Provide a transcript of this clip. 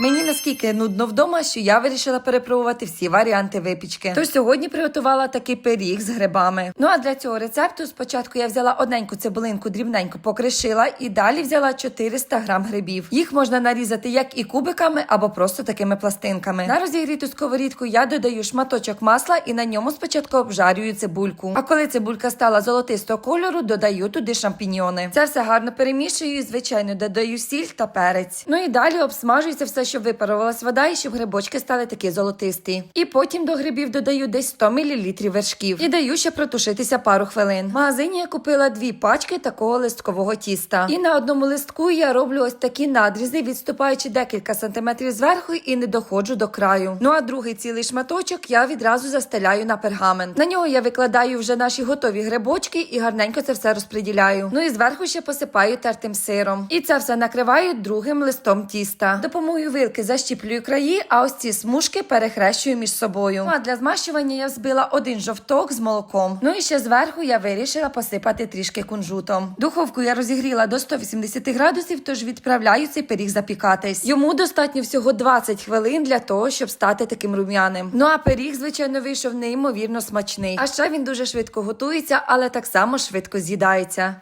Мені наскільки нудно вдома, що я вирішила перепробувати всі варіанти випічки. Тож сьогодні приготувала такий пиріг з грибами. Ну а для цього рецепту спочатку я взяла одненьку цибулинку, дрібненько покришила і далі взяла 400 грам грибів. Їх можна нарізати як і кубиками або просто такими пластинками. На розігріту сковорідку я додаю шматочок масла і на ньому спочатку обжарюю цибульку. А коли цибулька стала золотистого кольору, додаю туди шампіньйони. Це все гарно перемішую і звичайно додаю сіль та перець. Ну і далі обсмажується все, щоб випарувалась вода і щоб грибочки стали такі золотисті. І потім до грибів додаю десь 100 мл вершків і даю ще протушитися пару хвилин. В магазині я купила дві пачки такого листкового тіста. І на одному листку я роблю ось такі надрізи, відступаючи декілька сантиметрів зверху і не доходжу до краю. Ну а другий цілий шматочок я відразу застеляю на пергамент. На нього я викладаю вже наші готові грибочки і гарненько це все розподіляю. Ну і зверху ще посипаю тертим сиром. І це все накриваю другим листом тіста. Допомогою вилки защіплюю краї, а ось ці смужки перехрещую між собою. Ну, а для змащування я взбила один жовток з молоком. Ну і ще зверху я вирішила посипати трішки кунжутом. Духовку я розігріла до 180 градусів, тож відправляю цей пиріг запікатись. Йому достатньо всього 20 хвилин для того, щоб стати таким рум'яним. Ну а пиріг, звичайно, вийшов неймовірно смачний. А ще він дуже швидко готується, але так само швидко з'їдається.